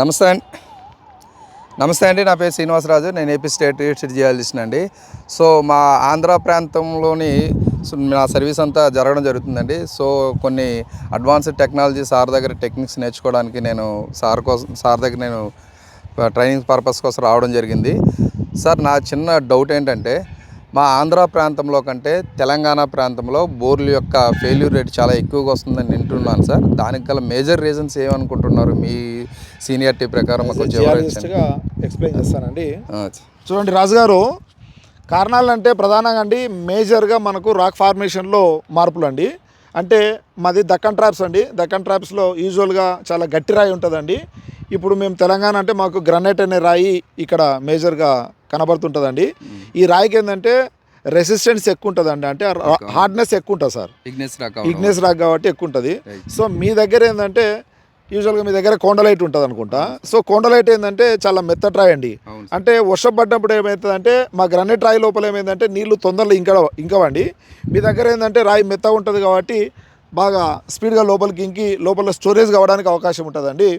నమస్తే అండి. నమస్తే అండి నా పేరు శ్రీనివాసరాజు. నేను ఏపీ స్టేట్ యూనివర్సిటీ చేయాల్సిన అండి. సో మా ఆంధ్ర ప్రాంతంలోని నా సర్వీస్ అంతా జరగడం జరుగుతుందండి. సో కొన్ని అడ్వాన్స్డ్ టెక్నాలజీ సార్ దగ్గర టెక్నిక్స్ నేర్చుకోవడానికి నేను సార్ కోసం సార్ దగ్గర నేను ట్రైనింగ్ పర్పస్ కోసం రావడం జరిగింది. సార్ నా చిన్న డౌట్ ఏంటంటే మా ఆంధ్ర ప్రాంతంలో కంటే తెలంగాణ ప్రాంతంలో బోర్ల యొక్క ఫెయిల్యూర్ రేట్ చాలా ఎక్కువగా వస్తుందని వింటున్నాను సార్. దానికి గల మేజర్ రీజన్స్ ఏమనుకుంటున్నారు? మీ సీనియారిటీ ప్రకారం ఎక్స్ప్లెయిన్ చేస్తానండి. చూడండి రాజుగారు కారణాలు అంటే ప్రధానంగా అండి మేజర్గా మనకు రాక్ ఫార్మేషన్లో మార్పులు అండి అంటే మాది దక్కన్ ట్రాప్స్ అండి. దక్కన్ ట్రాప్స్లో యూజువల్గా చాలా గట్టి రాయి ఉంటుందండి. ఇప్పుడు మేము తెలంగాణ అంటే మాకు గ్రనైట్ అనే రాయి ఇక్కడ మేజర్గా కనబడుతుంటుందండి. ఈ రాయికి ఏంటంటే రెసిస్టెన్స్ ఎక్కువ ఉంటుందండి అంటే హార్డ్నెస్ ఎక్కువ ఉంటుంది సార్. ఇగ్నెస్ రాక ఇగ్నెస్ రాక్ కాబట్టి ఎక్కువ ఉంటుంది. సో మీ దగ్గర ఏంటంటే యూజువల్గా మీ దగ్గర కొండలైట్ ఉంటుంది అనుకుంటా సో కొండలైట్ ఏంటంటే చాలా మెత్తటి రాయి అండి. అంటే వర్షం పడ్డప్పుడు ఏమవుతుందంటే మా గ్రనైట్ రాయి లోపల ఏమైందంటే నీళ్ళు తొందరలో ఇంకా ఇంకవండి. మీ దగ్గర ఏంటంటే రాయి మెత్తగా ఉంటుంది కాబట్టి బాగా స్పీడ్గా లోపలికి ఇంకి లోపల స్టోరేజ్ కావడానికి అవకాశం ఉంటుందండి.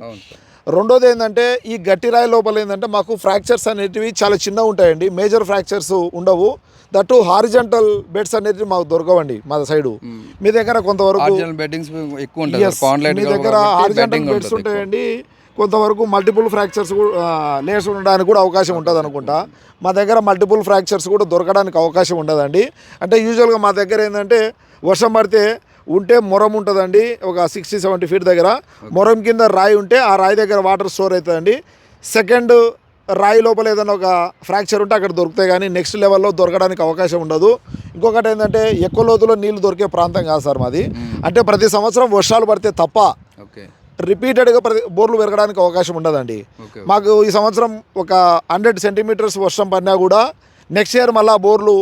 రెండోది ఏంటంటే ఈ గట్టి రాయి లోపల ఏంటంటే మాకు ఫ్రాక్చర్స్ అనేటివి చాలా చిన్నగా ఉంటాయండి. మేజర్ ఫ్రాక్చర్స్ ఉండవు. దట్టు హారిజంటల్ బెడ్స్ అనేటివి మాకు దొరకవండి మా సైడు. మీ దగ్గర కొంతవరకు మీ దగ్గర హారిజంటల్ బెడ్స్ ఉంటాయండి. కొంతవరకు మల్టిపుల్ ఫ్రాక్చర్స్ లేయర్స్ ఉండడానికి కూడా అవకాశం ఉంటుంది అనుకుంటా. మా దగ్గర మల్టిపుల్ ఫ్రాక్చర్స్ కూడా దొరకడానికి అవకాశం ఉండదండి. అంటే యూజువల్గా మా దగ్గర ఏంటంటే వర్షం పడితే ఉంటే మొరం ఉంటుందండి. ఒక సిక్స్టీ సెవెంటీ ఫీట్ దగ్గర మొరం కింద రాయి ఉంటే ఆ రాయి దగ్గర వాటర్ స్టోర్ అవుతుందండి. సెకండ్ రాయి లోపల ఏదైనా ఒక ఫ్రాక్చర్ ఉంటే అక్కడ దొరుకుతాయి కానీ నెక్స్ట్ లెవెల్లో దొరకడానికి అవకాశం ఉండదు. ఇంకొకటి ఏంటంటే ఎక్కువ లోతులో నీళ్ళు దొరికే ప్రాంతం కాదు సార్ మాది. అంటే ప్రతి సంవత్సరం వర్షాలు పడితే తప్ప ఓకే రిపీటెడ్గా ప్రతి బోర్లు పెరగడానికి అవకాశం ఉండదండి. మాకు ఈ సంవత్సరం ఒక హండ్రెడ్ సెంటీమీటర్స్ వర్షం పడినా కూడా నెక్స్ట్ ఇయర్ మళ్ళీ బోర్లు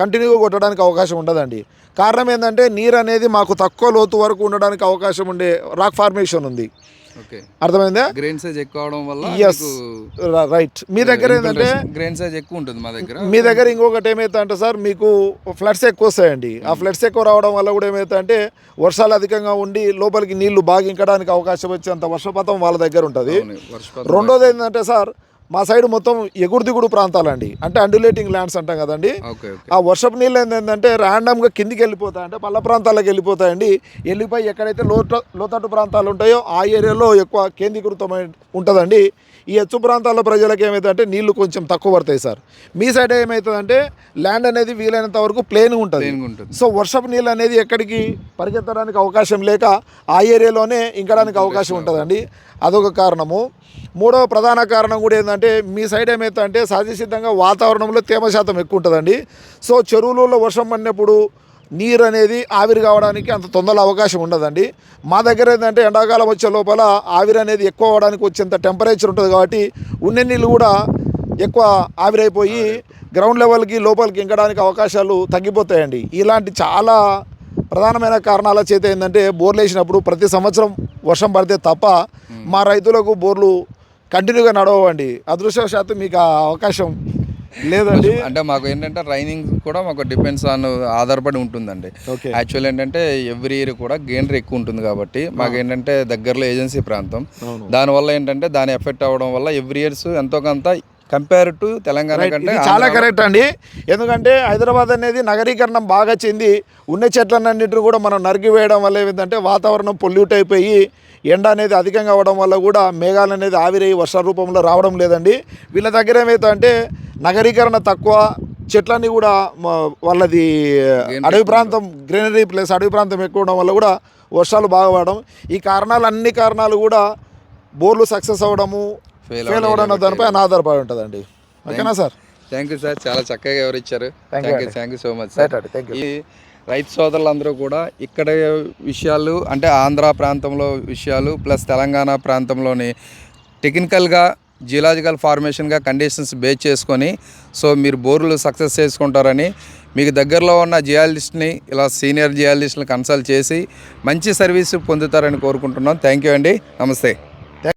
కంటిన్యూగా కొట్టడానికి అవకాశం ఉండదండి. కారణం ఏంటంటే నీరు అనేది మాకు తక్కువ లోతు వరకు ఉండడానికి అవకాశం ఉండే రాక్ ఫార్మేషన్ ఉంది. అర్థమైందా? గ్రెయిన్ సైజ్ ఎక్కువ అవడం వల్ల ఎస్ రైట్ మీ దగ్గర ఏంటంటే గ్రెయిన్ సైజ్ ఎక్కువ ఉంటుంది మా దగ్గర. మీ దగ్గర ఇంకొకటి ఏమైతే అంటే సార్ మీకు ఫ్లడ్స్ ఎక్కువ వస్తాయండి. ఆ ఫ్లడ్స్ ఎక్కువ రావడం వల్ల కూడా ఏమైతే అంటే వర్షాలు అధికంగా ఉండి లోపలికి నీళ్ళు బాగా ఇంకడానికి అవకాశం వచ్చేంత వర్షపాతం వాళ్ళ దగ్గర ఉంటుంది. రెండోది ఏంటంటే సార్ మా సైడ్ మొత్తం ఎగుడు దిగుడు ప్రాంతాలండి. అంటే అండులేటింగ్ ల్యాండ్స్ అంటాం కదండి. ఆ వర్షపు నీళ్ళు ఏంటంటే ర్యాండమ్గా కిందికి వెళ్ళిపోతాయి అంటే పల్ల ప్రాంతాలకు వెళ్ళిపోతాయండి. వెళ్ళిపోయి ఎక్కడైతే లోత లోతట్టు ప్రాంతాలు ఉంటాయో ఆ ఏరియాలో ఎక్కువ కేంద్రీకృతమై ఉంటుందండి. ఈ ఎత్తు ప్రాంతాల ప్రజలకు ఏమవుతుందంటే నీళ్ళు కొంచెం తక్కువ పడతాయి సార్. మీ సైడ్ ఏమవుతుందంటే ల్యాండ్ అనేది వీలైనంత వరకు ప్లేన్ ఉంటుంది. సో వర్షపు నీళ్ళు అనేది ఎక్కడికి పరిగెత్తడానికి అవకాశం లేక ఆ ఏరియాలోనే ఇంకడానికి అవకాశం ఉంటుందండి. అదొక కారణము. మూడవ ప్రధాన కారణం కూడా ఏంటంటే మీ సైడ్ ఏమైతే అంటే సహజసిద్ధంగా వాతావరణంలో తేమ శాతం ఎక్కువ ఉంటుందండి. సో చెరువులలో వర్షం పడినప్పుడు నీరు అనేది ఆవిరి కావడానికి అంత తొందర అవకాశం ఉండదండి. మా దగ్గర ఏంటంటే ఎండాకాలం వచ్చే లోపల ఆవిరి అనేది ఎక్కువ అవడానికి వచ్చేంత టెంపరేచర్ ఉంటుంది కాబట్టి ఉన్న నీళ్ళు కూడా ఎక్కువ ఆవిరైపోయి గ్రౌండ్ లెవెల్కి లోపలికి ఇంకడానికి అవకాశాలు తగ్గిపోతాయండి. ఇలాంటి చాలా ప్రధానమైన కారణాల చేత ఏంటంటే బోర్లు వేసినప్పుడు ప్రతి సంవత్సరం వర్షం పడితే తప్ప మా రైతులకు బోర్లు కంటిన్యూగా నడవండి అదృష్టవశాత్తు మీకు ఆ అవకాశం లేదండి. అంటే మాకు ఏంటంటే రైనింగ్ కూడా మాకు డిపెండ్స్ ఆన్ ఆధారపడి ఉంటుందండి. యాక్చువల్ ఏంటంటే ఎవ్రీ ఇయర్ కూడా గెయినర్ ఎక్కువ ఉంటుంది కాబట్టి మాకు ఏంటంటే దగ్గరలో ఏజెన్సీ ప్రాంతం. దానివల్ల ఏంటంటే దాని ఎఫెక్ట్ అవ్వడం వల్ల ఎవ్రీ ఇయర్స్ ఎంతో కొంత కంపేర్ టు తెలంగాణ కంటే చాలా కరెక్ట్ అండి. ఎందుకంటే హైదరాబాద్ అనేది నగరీకరణం బాగా చెంది ఉన్న చెట్లన్నింటిని కూడా మనం నరికి వేయడం వల్ల ఏమిటంటే వాతావరణం పొల్యూట్ అయిపోయి ఎండ అనేది అధికంగా అవ్వడం వల్ల కూడా మేఘాలు అనేది ఆవిరై వర్ష రూపంలో రావడం లేదండి. వీళ్ళ దగ్గర ఏమైతే అంటే నగరీకరణ తక్కువ చెట్లన్నీ కూడా వాళ్ళది అడవి ప్రాంతం గ్రీనరీ ప్లేస్ అడవి ప్రాంతం ఎక్కువ ఉండడం వల్ల కూడా వర్షాలు బాగా పడడం. ఈ కారణాలు అన్ని కారణాలు కూడా బోర్లు సక్సెస్ అవ్వడము ఫెయిల్ అవ్వడం అన్న దానిపై ఆధారపడి ఉంటుందండి. ఓకేనా సార్? థ్యాంక్ యూ సార్ చాలా చక్కగా you thank you. Thank you so much sir అండి థ్యాంక్ యూ ఈ రైతు సోదరులందరూ కూడా ఇక్కడ విషయాలు అంటే ఆంధ్ర ప్రాంతంలో విషయాలు ప్లస్ తెలంగాణ ప్రాంతంలోని టెక్నికల్గా జియలాజికల్ ఫార్మేషన్గా కండిషన్స్ బేస్ చేసుకొని సో మీరు బోర్లు సక్సెస్ చేసుకుంటారని మీకు దగ్గరలో ఉన్న జియాలజిస్ట్ని ఇలా సీనియర్ జియాలజిస్ట్ని కన్సల్ట్ చేసి మంచి సర్వీస్ పొందుతారని కోరుకుంటున్నాం. థ్యాంక్ యూ అండి. నమస్తే.